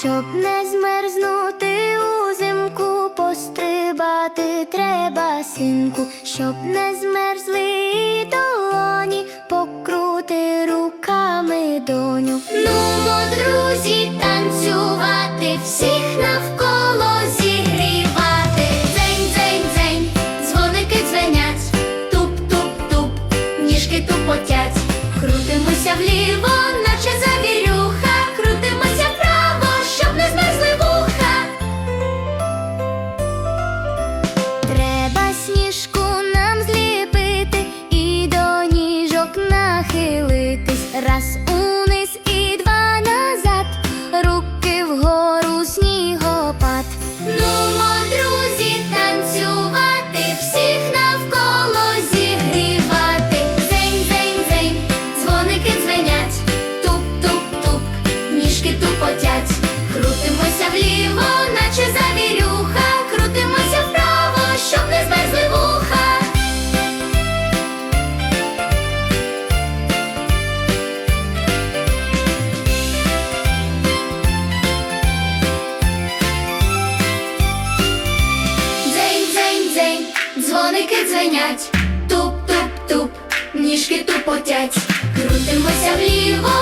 Щоб не змерзнути узимку, пострибати треба синку, щоб не змерзли долоні, покрути руками доню. Нумо, друзі, танцювати, всіх навколо зігрівати. Дзень, дзень, дзень, дзвоники дзвенять, туп-туп-туп, ніжки тупотять, крутимося вліво, вгору снігопад. Нумо, друзі, танцювати, всіх навколо зігрівати. Дзень, дзень, дзень, дзвоники дзвенять, туп-туп-туп, ніжки тупотять. Крутимося вліво, наче завірюха, дзвоники дзвенять, туп-туп-туп, ніжки тупотять, крутимося вліво,